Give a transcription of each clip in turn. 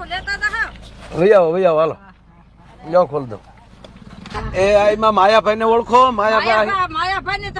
વહી આવો વહી આવો હાલો. જાઓ ખોલ દો. એ આ એમાં માયાભાઈ ને ઓળખો માયાભાઈ. માયાભાઈ ને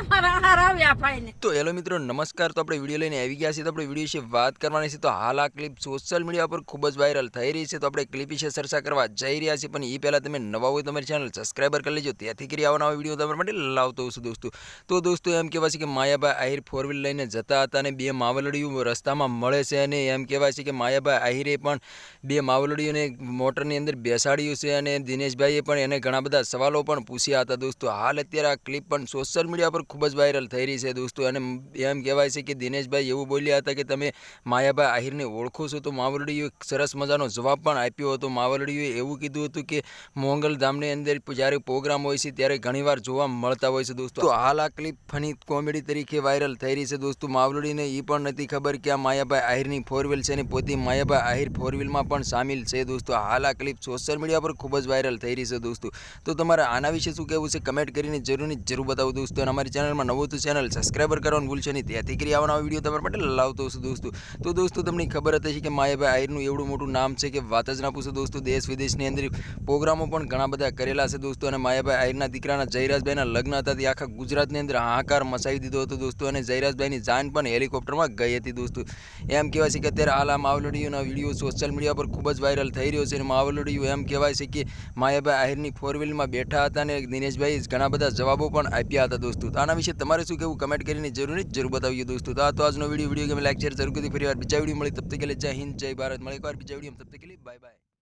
તો હેલો મિત્રો, નમસ્કાર. તો આપણે વીડિયો લઈને આવી ગયા છીએ. તો આપણે વીડિયો વિશે વાત કરવાની છે. તો હાલ આ ક્લિપ સોશિયલ મીડિયા પર ખૂબ જ વાયરલ થઈ રહી છે. તો આપણે ક્લિપ વિશે ચર્ચા કરવા જઈ રહ્યા છીએ. પણ એ પહેલાં તમે નવા હોય તમારી ચેનલ સબસ્ક્રાઈબર કરી લેજો. ત્યાંથી કરી આવવાના વીડિયો તમારા માટે લાવતો છું દોસ્તો. તો દોસ્તો, એમ કહેવાય છે કે માયાભાઈ આહિર ફોર વ્હીલ લઈને જતા હતા અને બે માવલડીઓ રસ્તામાં મળે છે અને એમ કહેવાય છે કે માયાભાઈ આહિરે પણ બે માવલડીઓને મોટરની અંદર બેસાડ્યું છે અને દિનેશભાઈએ પણ એને ઘણા બધા સવાલો પણ પૂછ્યા હતા દોસ્તો. હાલ અત્યારે આ ક્લિપ પણ સોશિયલ મીડિયા પર ખૂબ જ વાયરલ થઈ રહી છે દોસ્તો. અને એમ કહેવાય છે કે દિનેશભાઈ એવું બોલ્યા હતા કે તમે માયાભાઈ આહિરને ઓળખો છો તો માવલડીઓએ સરસ મજાનો જવાબ પણ આપ્યો હતો. માવલડીઓએ એવું કીધું હતું કે મોંગલધામની અંદર જ્યારે પ્રોગ્રામ હોય છે ત્યારે ઘણીવાર જોવા મળતા હોય છે દોસ્તો. હાલ આ ક્લિપ ફની કોમેડી તરીકે વાયરલ થઈ રહી છે દોસ્તો. માવલડીને એ પણ નથી ખબર કે આ માયાભાઈ આહિરની ફોર વ્હીલ છે અને પોતે માયાભાઈ આહિર ફોર વ્હીલમાં પણ સામેલ છે દોસ્તો. હાલ આ ક્લિપ સોશિયલ મીડિયા પર ખૂબ જ વાયરલ થઈ રહી છે દોસ્તો. તો તમારે આના વિશે શું કહેવું છે? કમેન્ટ કરીને જરૂરની જરૂર બતાવો દોસ્તો. અને અમારી ચેનલમાં નવું તો ચેનલ સબસ્ક્રાઈબર કરવાનું ભૂલશો નહીં. ત્યાંથી કરી આવવાના વીડિયો તમારા માટે લાવતો છું દોસ્તો. તો દોસ્તો, તમને ખબર હતી કે માયાભાઈ આહિરનું એવડું મોટું નામ છે કે વાત જ ના પૂછો દોસ્તો, દેશ વિદેશની અંદર પ્રોગ્રામો પણ ઘણા બધા કરેલા છે દોસ્તો. અને માયાભાઈ આયરના દીકરાના જયરાજભાઈના લગ્ન હતા તે આખા ગુજરાતની અંદર હાહાકાર મચાવી દીધો હતો દોસ્તો. અને જયરાજભાઈની જાન પણ હેલિકોપ્ટરમાં ગઈ હતી દોસ્તો. એમ કહેવાય છે કે અત્યારે હાલ આ માવલડીઓના વીડિયો સોશિયલ મીડિયા પર ખૂબ જ વાયરલ થઈ રહ્યો છે. અને માવલડીઓ એમ કહેવાય છે કે માયાભાઈ આહિરની ફોર વ્હીલમાં બેઠા હતા અને દિનેશભાઈ ઘણા બધા જવાબો પણ આપ્યા હતા દોસ્તો. આના વિશે છે. તમારે શું કહેવું કમેન્ટ કરીને જરૂર જરૂર બતાવજો દોસ્તો. તો આ તો આજનો વીડિયો વીડિયો ગમે લાઈક શેર જરૂર કરી ફરી વાર બીજા વીડિયો મળી, તબ તક કે જય હિન્દ, જય ભારત. મળે એક વાર બીજા વીડિયો તબ બાય બાય